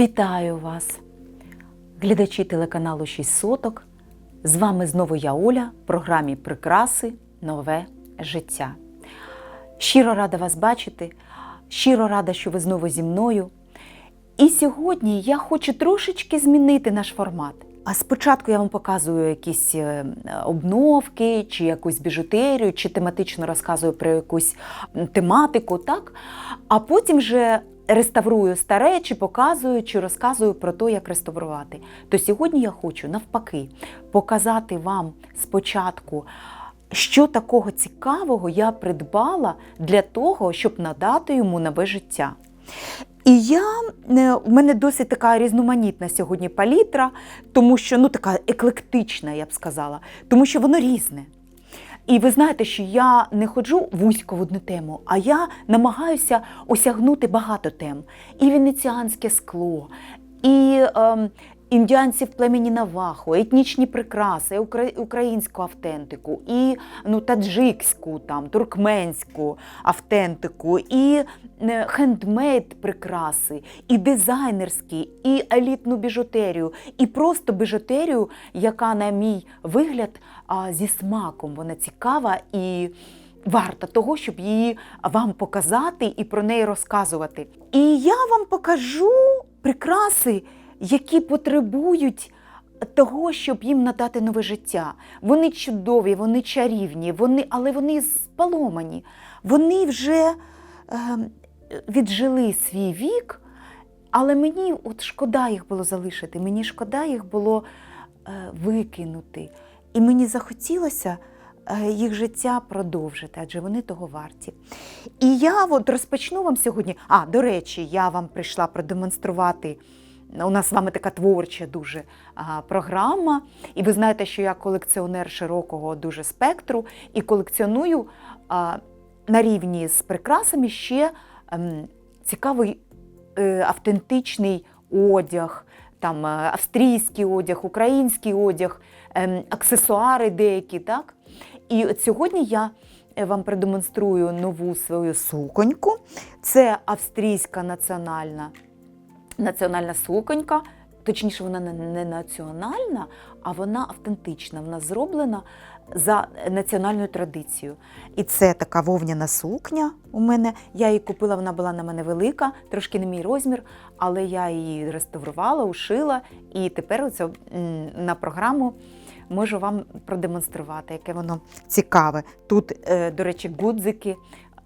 Вітаю вас, глядачі телеканалу 6 соток. З вами знову я Оля в програмі Прикраси Нове життя. Щиро рада вас бачити, щиро рада, що ви знову зі мною. І сьогодні я хочу трошечки змінити наш формат. А спочатку я вам показую якісь е, обновки, чи якусь біжутерію, чи тематично розказую про якусь тематику, так? А потім вже реставрую старе, чи показую, чи розказую про те, як реставрувати. То сьогодні я хочу навпаки показати вам спочатку, що такого цікавого я придбала для того, щоб надати йому нове життя. І я, е, у мене досить така різноманітна сьогодні палітра, тому що ну така еклектична, я б сказала, тому що воно різне. І ви знаєте, що я не ходжу вузько в одну тему, а я намагаюся осягнути багато тем. І венеціанське скло, і ем, індіанці в племені Навахо, етнічні прикраси, українську автентику, і ну, таджикську, там, туркменську автентику, і е, хендмейд прикраси, і дизайнерські, і елітну біжутерію, і просто біжутерію, яка, на мій вигляд, а, зі смаком. Вона цікава і варта того, щоб її вам показати і про неї розказувати. І я вам покажу прикраси, які потребують. Того, щоб їм надати нове життя. Вони чудові, вони чарівні, вони, але вони спаломані. Вони вже е, віджили свій вік, але мені от шкода їх було залишити, мені шкода їх було е, викинути. І мені захотілося е, їх життя продовжити, адже вони того варті. І я от розпочну вам сьогодні. А, до речі, я вам прийшла продемонструвати. У нас з вами така творча дуже а, програма, і ви знаєте, що я колекціонер широкого дуже спектру і колекціоную а, на рівні з прикрасами ще ем, цікавий е, автентичний одяг, там е, австрійський одяг, український одяг, аксесуари деякі. Так? І от сьогодні я е, вам продемонструю нову свою суконьку. Це австрійська національна, національна суконька. Точніше, вона не національна, а вона автентична. Вона зроблена за національною традицією. І це така вовняна сукня у мене. Я її купила, вона була на мене велика, трошки не мій розмір, але я її реставрувала, ушила, і тепер оце, на програму можу вам продемонструвати, яке воно цікаве. Тут, е, до речі, гудзики,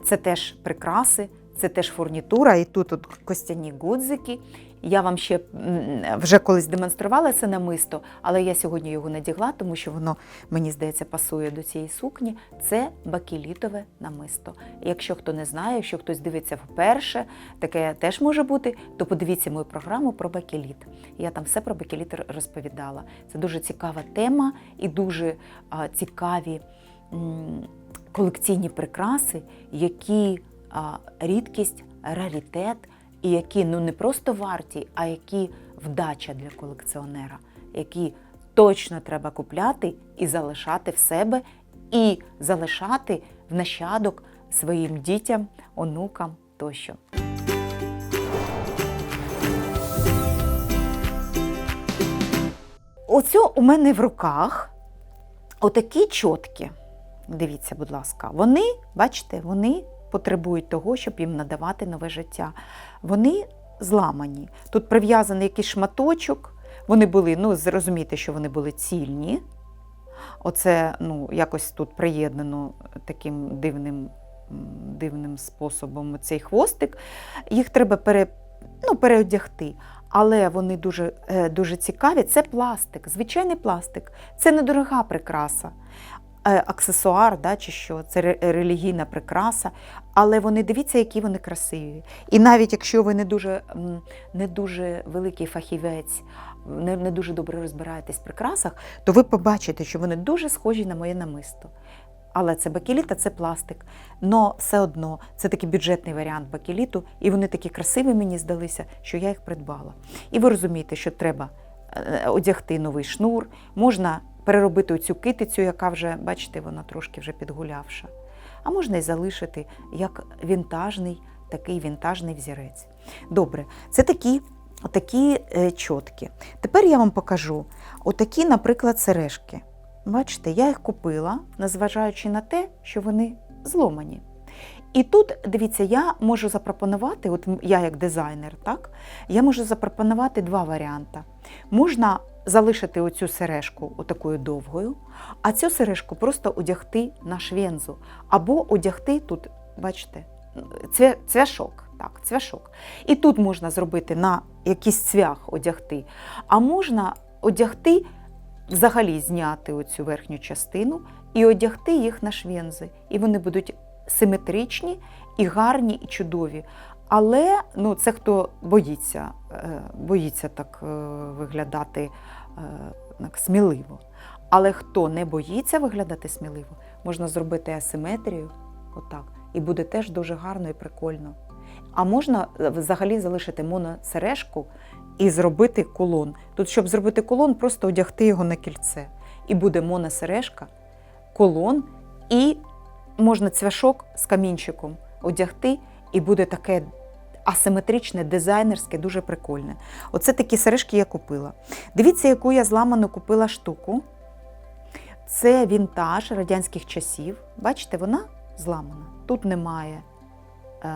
це теж прикраси, це теж фурнітура, і тут от костяні гудзики. Я вам ще вже колись демонструвала це намисто, але я сьогодні його надягла, тому що воно, мені здається, пасує до цієї сукні. Це бакелітове намисто. Якщо хто не знає, якщо хтось дивиться вперше, таке теж може бути, то подивіться мою програму про бакеліт. Я там все про бакеліт розповідала. Це дуже цікава тема і дуже цікаві колекційні прикраси, які рідкість, раритет, і які ну не просто варті, а які вдача для колекціонера, які точно треба купляти і залишати в себе, і залишати в нащадок своїм дітям, онукам тощо. Оцю у мене в руках отакі чотки. Дивіться, будь ласка, вони, бачите, вони потребують того, щоб їм надавати нове життя. Вони зламані. Тут прив'язаний якийсь шматочок. Вони були, ну, зрозумійте, що вони були цільні. Оце ну, якось тут приєднано таким дивним, дивним способом цей хвостик. Їх треба пере, ну, переодягти. Але вони дуже, е, дуже цікаві. Це пластик, звичайний пластик. Це недорога прикраса, аксесуар да, чи що, це релігійна прикраса. Але вони дивіться, які вони красиві. І навіть якщо ви не дуже, не дуже великий фахівець, не, не дуже добре розбираєтесь в прикрасах, то ви побачите, що вони дуже схожі на моє намисто. Але це бакеліт, це пластик. Но все одно це такий бюджетний варіант бакеліту, і вони такі красиві мені здалися, що я їх придбала. І ви розумієте, що треба е, одягти новий шнур, можна переробити оцю китицю, яка вже, бачите, вона трошки вже підгулявша. А можна і залишити як вінтажний, такий вінтажний взірець. Добре, це такі отакі е, чотки. Тепер я вам покажу отакі, наприклад, сережки. Бачите, я їх купила, незважаючи на те, що вони зломані. І тут, дивіться, я можу запропонувати, от я як дизайнер, так, я можу запропонувати два варіанти. Можна залишити оцю сережку отакою довгою, а цю сережку просто одягти на швензу. Або одягти тут, бачите, цвя- цвяшок. Так, цвяшок. І тут можна зробити на якийсь цвях одягти, а можна одягти, взагалі зняти оцю верхню частину і одягти їх на швензи. І вони будуть симетричні, і гарні, і чудові. Але ну, це хто боїться, е, боїться так е, виглядати е, так, сміливо. Але хто не боїться виглядати сміливо, можна зробити асиметрію, отак, і буде теж дуже гарно і прикольно. А можна взагалі залишити моносережку і зробити кулон. Тут, щоб зробити кулон, просто одягти його на кільце. І буде моносережка, колон, і можна цвяшок з камінчиком одягти, і буде таке асиметричне, дизайнерське, дуже прикольне. Оце такі сережки я купила. Дивіться, яку я зламану купила штуку. Це вінтаж радянських часів. Бачите, вона зламана. Тут немає е,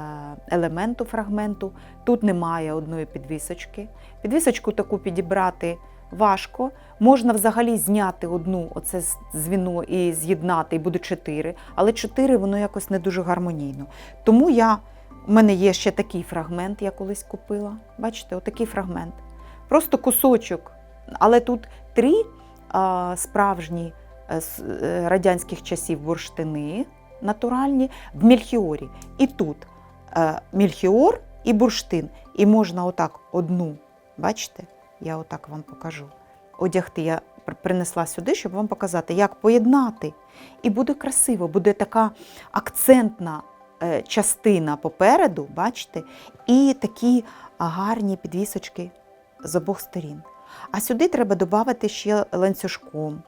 елементу фрагменту, тут немає одної підвісочки. Підвісочку таку підібрати важко. Можна взагалі зняти одну оце звіно і з'єднати, і буде чотири, але чотири воно якось не дуже гармонійно. Тому я, у мене є ще такий фрагмент, я колись купила. Бачите, отакий фрагмент. Просто кусочок. Але тут три а, справжні е, з е, радянських часів бурштини натуральні в мельхіорі. І тут е, мельхіор і бурштин. І можна отак одну, бачите, я отак вам покажу. Одягти я принесла сюди, щоб вам показати, як поєднати. І буде красиво, буде така акцентна е, частина попереду, бачите, і такі гарні підвісочки з обох сторін. А сюди треба додати ще ланцюжком,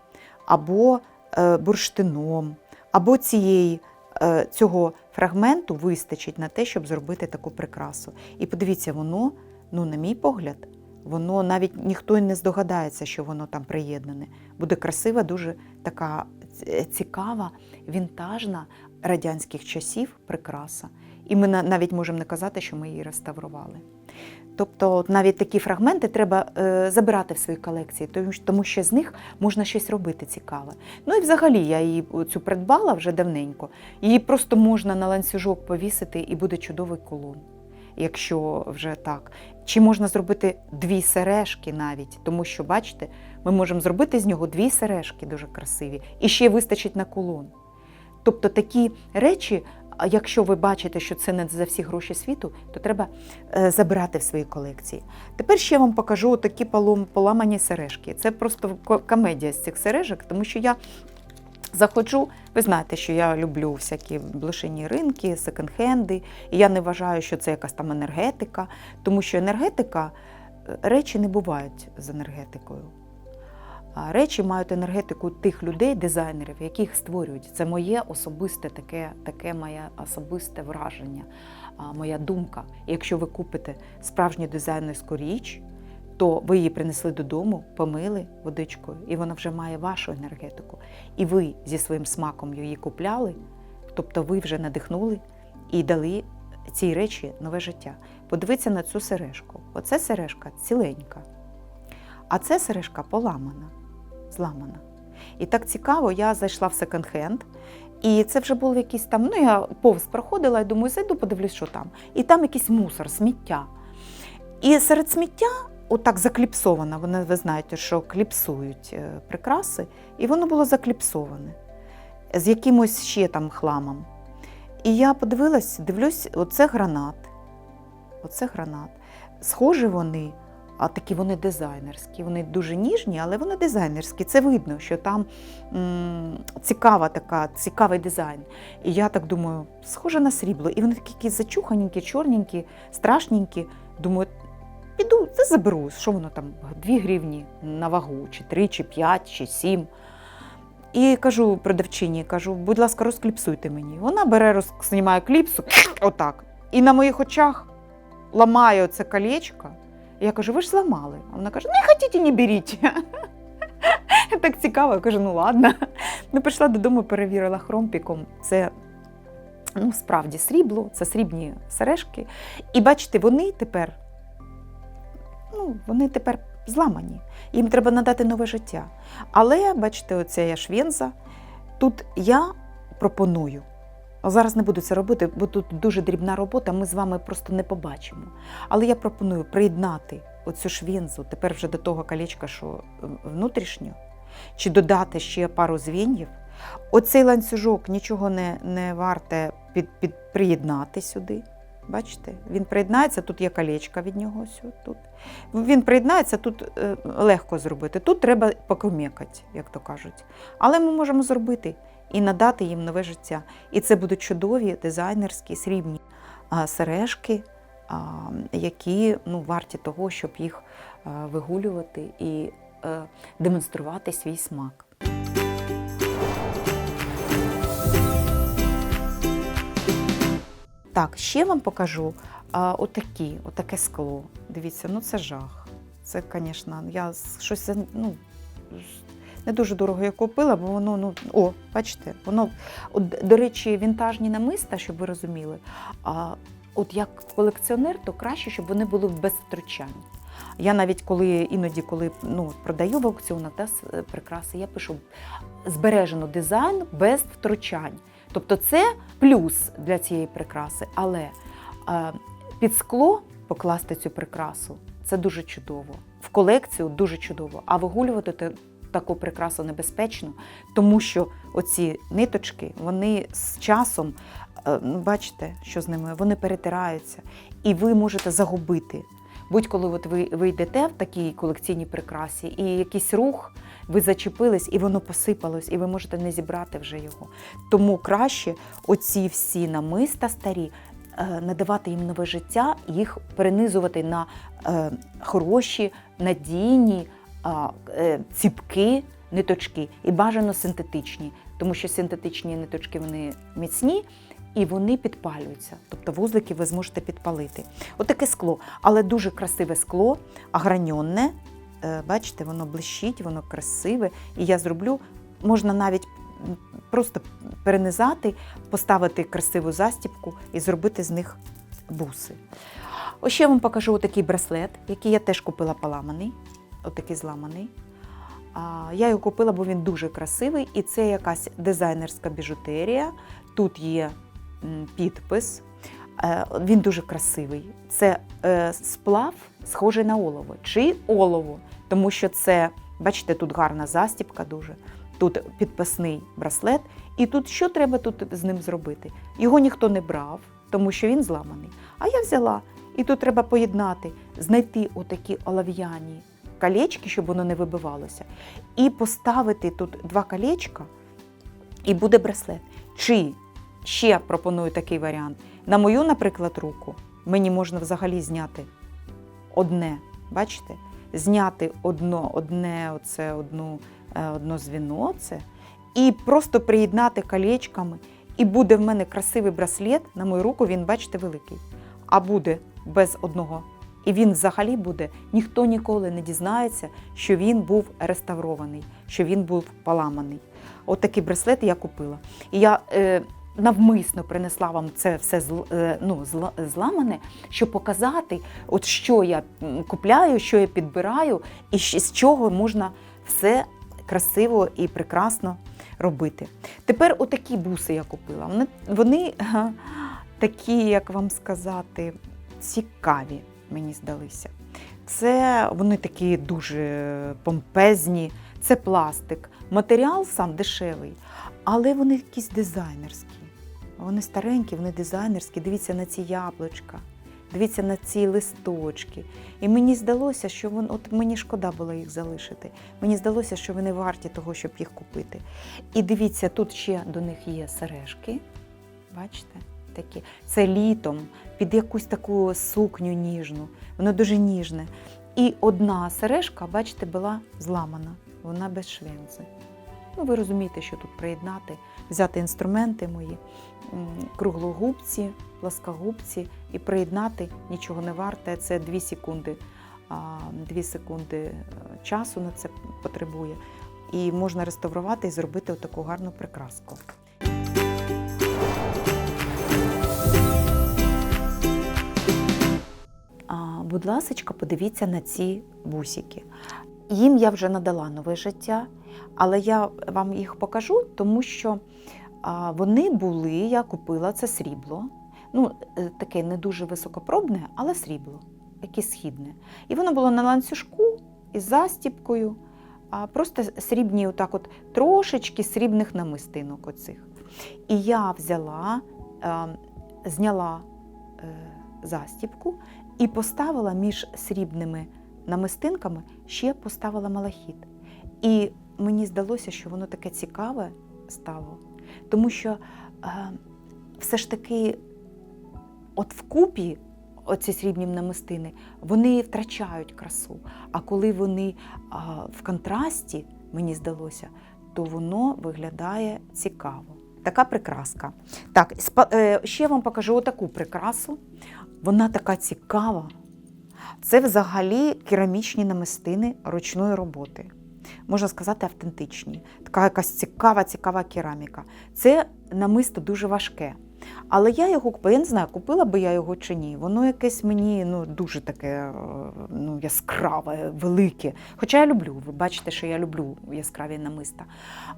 або е, бурштином, або цієї, е, цього фрагменту вистачить на те, щоб зробити таку прикрасу. І подивіться, воно, ну, на мій погляд, воно навіть ніхто й не здогадається, що воно там приєднане. Буде красива, дуже така цікава, вінтажна радянських часів прикраса. І ми навіть можемо не казати, що ми її реставрували. Тобто навіть такі фрагменти треба е, забирати в свої колекції, тому що з них можна щось робити цікаве. Ну і взагалі я її цю придбала вже давненько. Її просто можна на ланцюжок повісити і буде чудовий колон, якщо вже так. Чи можна зробити дві сережки навіть, тому що, бачите, ми можемо зробити з нього дві сережки дуже красиві, і ще вистачить на колон. Тобто такі речі, якщо ви бачите, що це не за всі гроші світу, то треба е, забирати в свої колекції. Тепер ще вам покажу такі поламані сережки. Це просто ко- комедія з цих сережок, тому що я заходжу, ви знаєте, що я люблю всякі блошині ринки, секонд-хенди, і я не вважаю, що це якась там енергетика, тому що енергетика, е, речі не бувають з енергетикою. А Речі мають енергетику тих людей, дизайнерів, які їх створюють. Це моє особисте таке, таке моє особисте враження, моя думка. І якщо ви купите справжню дизайнерську річ, то ви її принесли додому, помили водичкою, і вона вже має вашу енергетику. І ви зі своїм смаком її купляли, тобто ви вже надихнули і дали цій речі нове життя. Подивіться на цю сережку. Оце сережка ціленька, а це сережка поламана зламана. І так цікаво, я зайшла в секонд-хенд, і це вже був якийсь там, ну я повз проходила і думаю, зайду, подивлюсь, що там. І там якийсь мусор, сміття. І серед сміття, отак закліпсовано, вони, ви знаєте, що кліпсують е, прикраси, і воно було закліпсоване з якимось ще там хламом. І я подивилась, дивлюсь, оце гранат. Оце гранат. Схожі вони, а такі вони дизайнерські. Вони дуже ніжні, але вони дизайнерські. Це видно, що там м, цікава така, цікавий дизайн. І я так думаю, схоже на срібло. І вони такі зачуханенькі, чорненькі, страшненькі. Думаю, піду, це заберу. Що воно там? Дві гривні на вагу, чи три, чи п'ять, чи сім. І кажу продавчині, кажу, будь ласка, розкліпсуйте мені. Вона бере, роз... знімає кліпсу, отак. І на моїх очах ламає оце колечко, Я кажу, ви ж зламали. А вона каже, не хотіть, не беріть. Так цікаво, я кажу, ну ладно. Ну, прийшла додому, перевірила хромпіком. Це ну, справді срібло, це срібні сережки. І бачите, вони тепер, ну, вони тепер зламані. Їм треба надати нове життя. Але, бачите, оця я швенза. Тут я пропоную. Зараз не буду це робити, бо тут дуже дрібна робота, ми з вами просто не побачимо. Але я пропоную приєднати оцю швензу тепер вже до того колечка, що внутрішньо, чи додати ще пару звеньїв. Оцей ланцюжок нічого не, не варте під, під, приєднати сюди. Бачите, він приєднається, тут є колечка від нього. Ось тут. Він приєднається, тут е, легко зробити. Тут треба покомекати, як то кажуть. Але ми можемо зробити і надати їм нове життя. І це будуть чудові дизайнерські срібні сережки, які ну, варті того, щоб їх вигулювати і е, демонструвати свій смак. Так, ще вам покажу а, отакі, отаке скло. Дивіться, ну це жах. Це, звісно, я щось ну, не дуже дорого я купила, бо воно, ну, о, бачите, воно, от, до речі, вінтажні намиста, щоб ви розуміли. А, от як колекціонер, то краще, щоб вони були без втручань. Я навіть коли іноді, коли ну, продаю в аукціонах да, е, прикраси, я пишу збережено дизайн без втручань. Тобто це плюс для цієї прикраси, але під скло покласти цю прикрасу це дуже чудово. В колекцію дуже чудово. А вигулювати таку прикрасу небезпечно, тому що оці ниточки, вони з часом, е, ну, бачите, що з ними, вони перетираються, і ви можете загубити. Будь-коли от ви, ви йдете в такій колекційній прикрасі, і якийсь рух, ви зачепились, і воно посипалось, і ви можете не зібрати вже його. Тому краще оці всі намиста старі е, надавати їм нове життя, їх перенизувати на е, хороші, надійні е, ціпки, ниточки і бажано синтетичні, тому що синтетичні ниточки вони міцні. І вони підпалюються, тобто вузлики ви зможете підпалити. Отаке скло, але дуже красиве скло, аграньонне. Е, Бачите, воно блищить, воно красиве. І я зроблю, можна навіть просто перенизати, поставити красиву застібку і зробити з них буси. Ось ще я вам покажу отакий браслет, який я теж купила поламаний, отакий зламаний. Я його купила, бо він дуже красивий, і це якась дизайнерська біжутерія. Тут є підпис. Е, Він дуже красивий. Це е, сплав, схожий на олово чи олово, тому що це, бачите, тут гарна застібка дуже. Тут підписний браслет, і тут що треба тут з ним зробити? Його ніхто не брав, тому що він зламаний. А я взяла. І тут треба поєднати, знайти отакі олов'яні колечки, щоб воно не вибивалося, і поставити тут два колечка, і буде браслет. Чи ще пропоную такий варіант. На мою, наприклад, руку мені можна взагалі зняти одне, бачите? Зняти одно, одне, оце, одну, е, одно звіно, це, і просто приєднати колечками. І буде в мене красивий браслет на мою руку, він, бачите, великий. А буде без одного. І він взагалі буде, ніхто ніколи не дізнається, що він був реставрований, що він був поламаний. От такий браслет я купила. І я е, навмисно принесла вам це все е, ну, зламане, щоб показати, от що я купляю, що я підбираю, і з чого можна все красиво і прекрасно робити. Тепер отакі буси я купила. Вони, вони такі, як вам сказати, цікаві, мені здалися. Це вони такі дуже помпезні, це пластик. Матеріал сам дешевий, але вони якісь дизайнерські. Вони старенькі, вони дизайнерські. Дивіться на ці яблучка, дивіться на ці листочки. І мені здалося, що вон, от мені шкода було їх залишити. Мені здалося, що вони варті того, щоб їх купити. І дивіться, тут ще до них є сережки. Бачите? Такі. Це літом під якусь таку сукню ніжну. Воно дуже ніжне. І одна сережка, бачите, була зламана. Вона без швензи. Ну, ви розумієте, що тут приєднати, взяти інструменти мої, круглогубці, пласкогубці і приєднати нічого не варте. Це 2 секунди 2 секунди е, часу на це потребує. І можна реставрувати і зробити таку гарну прикраску. Будь ласка, подивіться на ці бусики. Їм я вже надала нове життя, але я вам їх покажу, тому що вони були, я купила це срібло. Ну, е, таке не дуже високопробне, але срібло, яке східне. І воно було на ланцюжку із застіпкою, а просто срібні, отак от трошечки срібних намистинок оцих. І я взяла, зняла е, застіпку і поставила між срібними намистинками, ще поставила малахіт. І мені здалося, що воно таке цікаве стало, тому що е, все ж таки, от вкупі оці срібні намистини, вони втрачають красу. А коли вони в контрасті, мені здалося, то воно виглядає цікаво. Така прикраска. Так, е, ще вам покажу отаку прикрасу. Вона така цікава. Це взагалі керамічні намистини ручної роботи. Можна сказати, автентичні. Така якась цікава, цікава кераміка. Це намисто дуже важке. Але я його я не знаю, купила би я його чи ні. Воно якесь мені ну, дуже таке е, ну, яскраве, велике. Хоча я люблю, ви бачите, що я люблю яскраві намиста.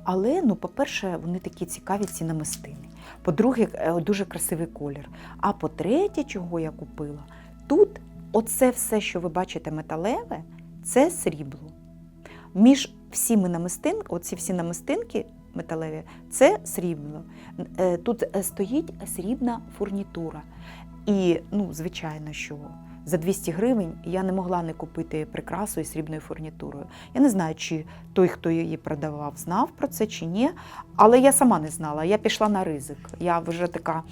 Але, ну, по-перше, вони такі цікаві, ці намистини. По-друге, е, дуже красивий колір. А по-третє, чого я купила, тут оце все, що ви бачите металеве, це срібло. Між всіми намистинками, оці всі намистинки металеві, це срібло. Е, Тут е, стоїть срібна фурнітура. І, ну, звичайно, що за 200 гривень я не могла не купити прикрасу із срібною фурнітурою. Я не знаю, чи той, хто її продавав, знав про це чи ні. Але я сама не знала. Я пішла на ризик. Я вже така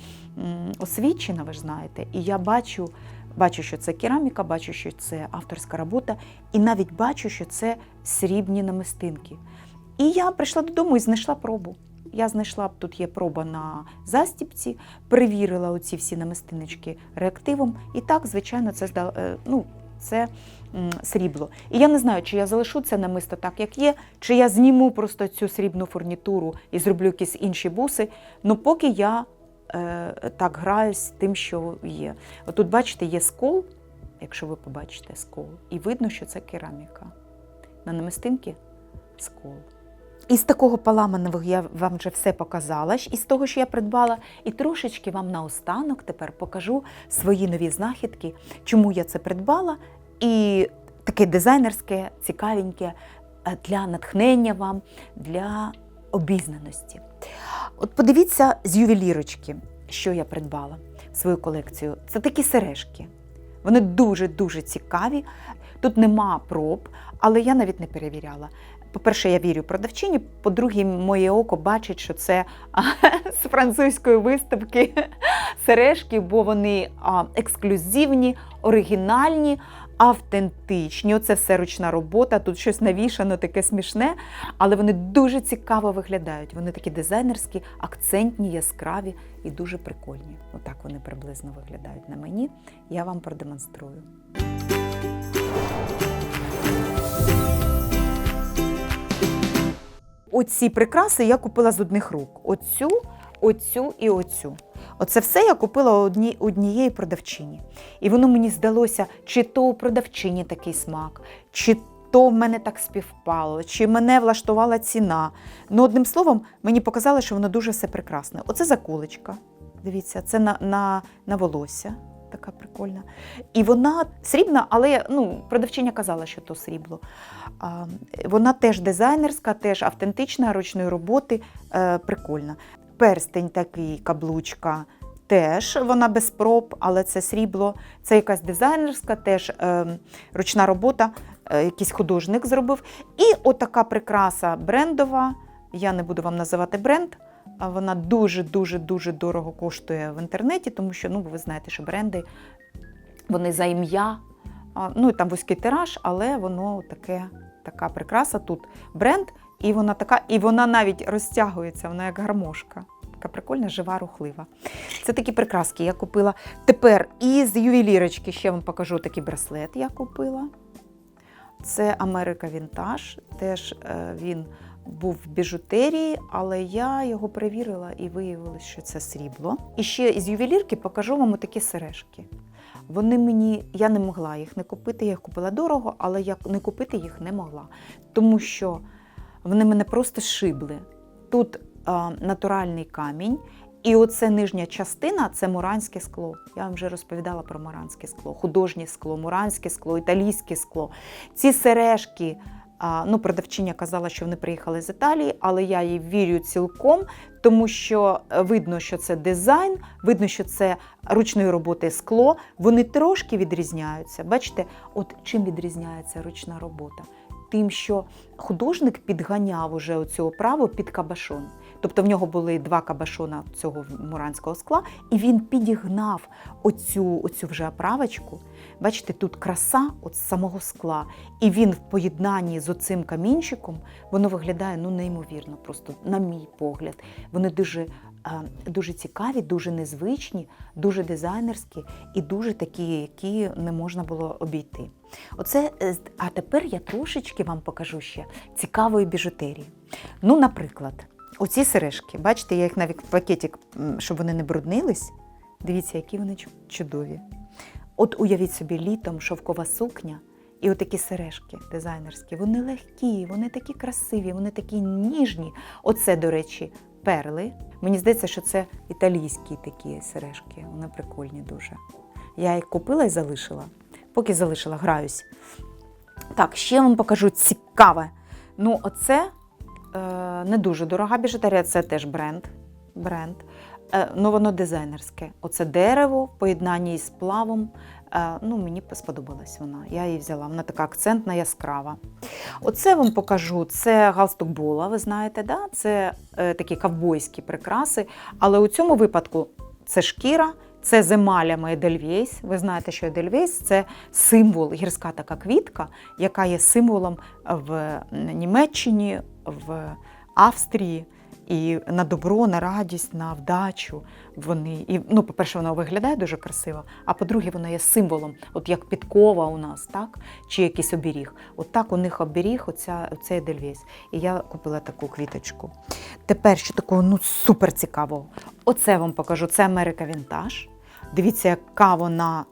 освічена, ви ж знаєте, і я бачу. Бачу, що це кераміка, бачу, що це авторська робота, і навіть бачу, що це срібні намистинки. І я прийшла додому і знайшла пробу. Я знайшла тут є проба на застіпці, перевірила оці всі намистиночки реактивом. І так, звичайно, це е, ну, це срібло. І я не знаю, чи я залишу це намисто так, як є, чи я зніму просто цю срібну фурнітуру і зроблю якісь інші буси. Ну поки я так граюсь тим, що є. Отут, бачите, є скол, якщо ви побачите скол, і видно, що це кераміка. На намистинки скол. Із такого поламаного я вам вже все показала, із того, що я придбала, і трошечки вам наостанок тепер покажу свої нові знахідки, чому я це придбала, і таке дизайнерське, цікавеньке е, для натхнення вам, для обізнаності. От подивіться з ювелірочки, що я придбала в свою колекцію. Це такі сережки. Вони дуже-дуже цікаві. Тут нема проб, але я навіть не перевіряла. По-перше, я вірю продавчині. По-друге, моє око бачить, що це з французької виставки сережки, бо вони ексклюзивні, оригінальні, автентичні. Оце все ручна робота. Тут щось навішано, таке смішне, але вони дуже цікаво виглядають. Вони такі дизайнерські, акцентні, яскраві і дуже прикольні. Отак вони приблизно виглядають на мені. Я вам продемонструю. Оці прикраси я купила з одних рук: оцю, оцю і оцю. Оце все я купила у одній, однієї продавчині. І воно мені здалося, чи то у продавчині такий смак, чи то в мене так співпало, чи мене влаштувала ціна. Ну, одним словом, мені показали, що воно дуже все прекрасне. Оце заколочка. Дивіться, це на, на, на волосся. Така прикольна. І вона срібна, але ну, продавчиня казала, що то срібло. А, вона теж дизайнерська, теж автентична ручної роботи, е, прикольна. Перстень такий, каблучка. Теж вона без проб, але це срібло. Це якась дизайнерська, теж е, ручна робота, е, якийсь художник зробив. І отака прикраса брендова. Я не буду вам називати бренд. Вона дуже-дуже дуже дорого коштує в інтернеті, тому що ну, ви знаєте, що бренди вони за ім'я. Ну і там вузький тираж, але воно таке, така прикраса. Тут бренд, і вона така, і вона навіть розтягується, вона як гармошка. Така прикольна, жива, рухлива. Це такі прикраски я купила. Тепер із ювелірочки ще вам покажу такий браслет. Я купила. Це Америка Вінтаж. Теж е, він був в біжутерії, але я його перевірила і виявилось, що це срібло. І ще з ювелірки покажу вам такі сережки. Вони мені, я не могла їх не купити, я їх купила дорого, але я не купити їх не могла. Тому що вони мене просто шибли. Тут а, натуральний камінь, і оце нижня частина це муранське скло. Я вам вже розповідала про муранське скло, художнє скло, муранське скло, італійське скло. Ці сережки. Ну, продавчиня казала, що вони приїхали з Італії, але я їй вірю цілком, тому що е, видно, що це дизайн, видно, що це ручної роботи скло. Вони трошки відрізняються. Бачите, от чим відрізняється ручна робота? Тим, що художник підганяв уже оцю оправу під кабашон. Тобто в нього були два кабашона цього муранського скла, і він підігнав оцю, оцю вже оправочку. Бачите, тут краса от самого скла. І він в поєднанні з оцим камінчиком, воно виглядає ну, неймовірно, просто на мій погляд. Вони дуже, е, дуже цікаві, дуже незвичні, дуже дизайнерські і дуже такі, які не можна було обійти. Оце, е, а тепер я трошечки вам покажу ще цікавої біжутерії. Ну, наприклад, оці сережки, бачите, я їх навіть в пакетик, щоб вони не бруднились. Дивіться, які вони чудові. От уявіть собі літом шовкова сукня і отакі сережки дизайнерські. Вони легкі, вони такі красиві, вони такі ніжні. Оце, до речі, перли. Мені здається, що це італійські такі сережки. Вони прикольні дуже. Я їх купила і залишила. Поки залишила, граюсь. Так, ще вам покажу цікаве. Ну, оце е, не дуже дорога біжутерія, це теж бренд. бренд. Е, ну, воно дизайнерське. Оце дерево в поєднанні із сплавом. Е, ну, мені сподобалась вона. Я її взяла. Вона така акцентна, яскрава. Оце вам покажу. Це галстук Бола, ви знаєте, да? це е, такі ковбойські прикраси. Але у цьому випадку це шкіра, це з емалями Едельвейс. Ви знаєте, що Едельвейс це символ, гірська така квітка, яка є символом в Німеччині, в Австрії. І на добро, на радість, на вдачу вони. І, ну, по-перше, вона виглядає дуже красиво, а по-друге, вона є символом, от як підкова у нас, так? Чи якийсь оберіг. От так у них оберіг, оця, оцей Едельвейс. І я купила таку квіточку. Тепер що такого ну, супер цікавого. Оце вам покажу. Це Америка Вінтаж. Дивіться, яка вона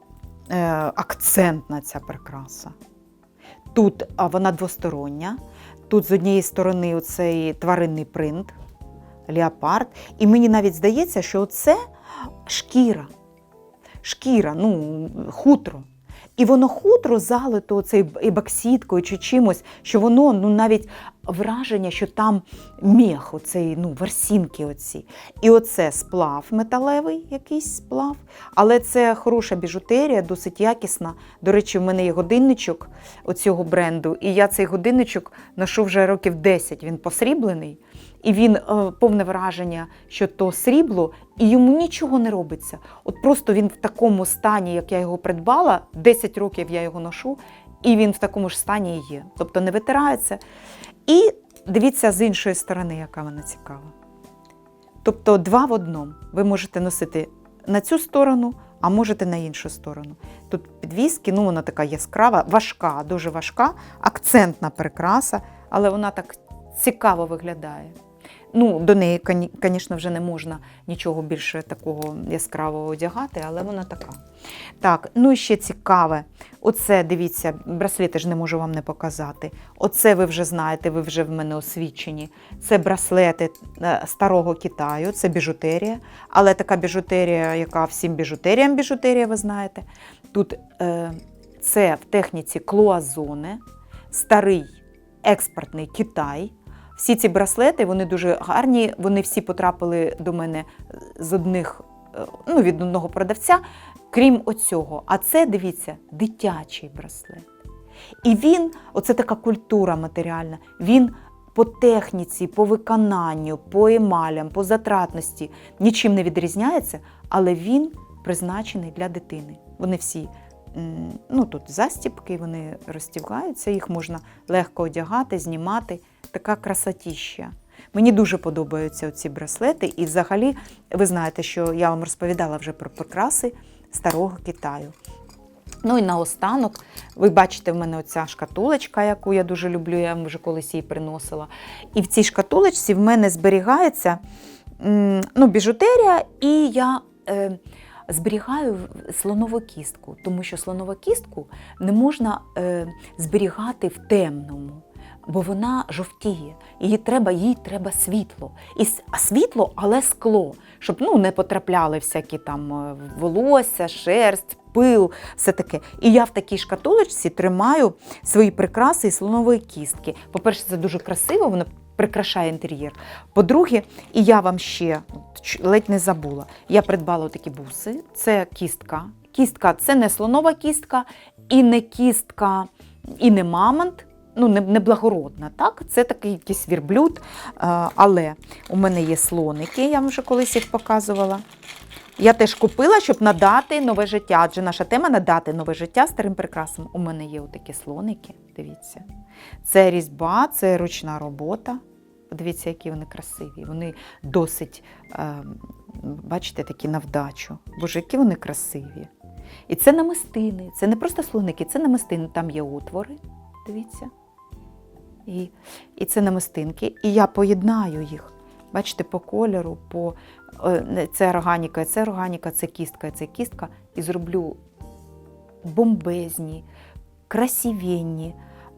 е, акцентна ця прикраса. Тут а, вона двостороння. Тут з однієї сторони оцей тваринний принт, леопард. І мені навіть здається, що це шкіра. Шкіра, ну, хутро. І воно хутро залито оцей і боксіткою чи чимось, що воно ну навіть враження, що там мех, оцей, ну, ворсінки оці. І оце сплав металевий, якийсь сплав. Але це хороша біжутерія, досить якісна. До речі, в мене є годинничок оцього бренду, і я цей годинничок ношу вже років 10. Він посріблений. І він е, повне враження, що то срібло, і йому нічого не робиться. От просто він в такому стані, як я його придбала, 10 років я його ношу, і він в такому ж стані є. Тобто не витирається. І дивіться з іншої сторони, яка вона цікава. Тобто два в одному. Ви можете носити на цю сторону, а можете на іншу сторону. Тут підвіски, ну вона така яскрава, важка, дуже важка, акцентна прикраса, але вона так цікаво виглядає. Ну, до неї, звісно, вже не можна нічого більше такого яскравого одягати, але вона така. Так, ну і ще цікаве. Оце, дивіться, браслети ж не можу вам не показати. Оце ви вже знаєте, ви вже в мене освічені. Це браслети е, старого Китаю, це біжутерія. Але така біжутерія, яка всім біжутеріям біжутерія, ви знаєте. Тут е, це в техніці клуазоне, старий експортний Китай. Всі ці браслети вони дуже гарні. Вони всі потрапили до мене з одних, е, ну, від одного продавця, крім оцього. А це, дивіться, дитячий браслет. І він, оце така культура матеріальна, він по техніці, по виконанню, по емалям, по затратності нічим не відрізняється, але він призначений для дитини. Вони всі. Ну, тут застіпки, вони розтягаються, їх можна легко одягати, знімати. Така красотіща. Мені дуже подобаються ці браслети. І взагалі, ви знаєте, що я вам розповідала вже про прикраси старого Китаю. Ну і наостанок, ви бачите, в мене оця шкатулочка, яку я дуже люблю, я вам вже колись її приносила. І в цій шкатулочці в мене зберігається ну, біжутерія, і я е, зберігаю слонову кістку, тому що слонову кістку не можна е, зберігати в темному. Бо вона жовтіє, її треба, їй треба світло. І світло, але скло, щоб ну, не потрапляли всякі там е, волосся, шерсть, пил, все таке. І я в такій шкатулочці тримаю свої прикраси із слонової кістки. По-перше, це дуже красиво, воно прикрашає інтер'єр. По-друге, і я вам ще ледь не забула. Я придбала такі буси. Це кістка. Кістка це не слонова кістка, і не кістка, і не мамонт. Ну, не, не так? Це такий якийсь вірблюд. Але у мене є слоники, я вам вже колись їх показувала. Я теж купила, щоб надати нове життя, адже наша тема надати нове життя старим прикрасам. У мене є отакі слоники, дивіться. Це різьба, це ручна робота. Подивіться, які вони красиві. Вони досить, е, бачите, такі на вдачу. Боже, які вони красиві. І це намистини, це не просто слоники, це намистини. Там є отвори, дивіться. І, і це намистинки. І я поєднаю їх. Бачите, по кольору, по е, це органіка, це органіка, це кістка, це кістка. І зроблю бомбезні, красивенні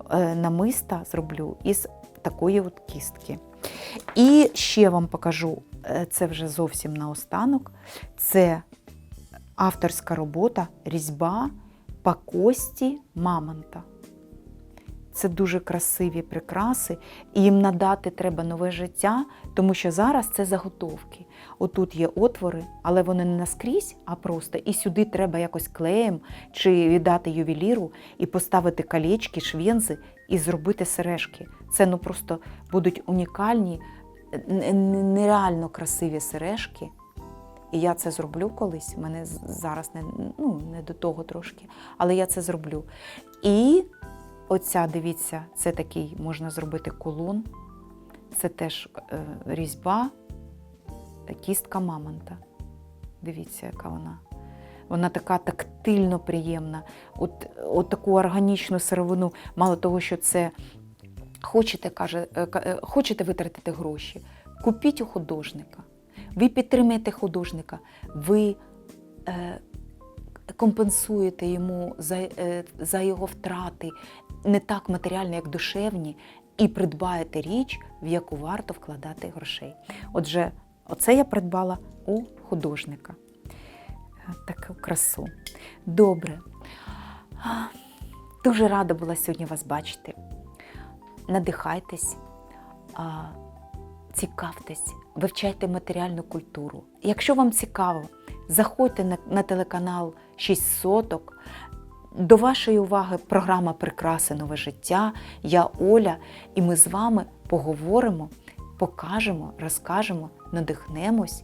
е, намиста зроблю із такої от кістки. І ще вам покажу, е, це вже зовсім наостанок. Це авторська робота, різьба по кості мамонта. Це дуже красиві прикраси, і їм надати треба нове життя, тому що зараз це заготовки. Отут є отвори, але вони не наскрізь, а просто. І сюди треба якось клеєм чи віддати ювеліру і поставити колечки, швензи і зробити сережки. Це ну просто будуть унікальні, нереально красиві сережки. І я це зроблю колись. Мене зараз не, ну, не до того трошки, але я це зроблю. І оця, дивіться, це такий можна зробити кулон. Це теж е, різьба, е, кістка мамонта. Дивіться, яка вона. Вона така тактильно приємна. От, от таку органічну сировину, мало того, що це хочете, каже, ка- е, хочете витратити гроші, купіть у художника. Ви підтримаєте художника, ви е, компенсуєте йому за, е, за його втрати не так матеріальні, як душевні, і придбаєте річ, в яку варто вкладати грошей. Отже, оце я придбала у художника. Таку красу. Добре. Дуже рада була сьогодні вас бачити. Надихайтесь, цікавтесь, вивчайте матеріальну культуру. Якщо вам цікаво, заходьте на, на телеканал 6 соток. До вашої уваги програма Прикраси нове життя. Я Оля, і ми з вами поговоримо, покажемо, розкажемо, надихнемось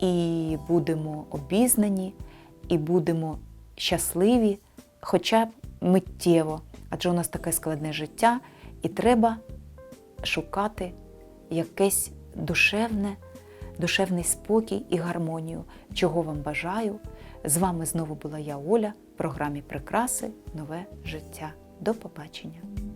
і будемо обізнані, і будемо щасливі, хоча б миттєво. Адже у нас таке складне життя, і треба шукати якесь душевне, душевний спокій і гармонію, чого вам бажаю. З вами знову була я Оля в програмі Прикраси Нове життя. До побачення!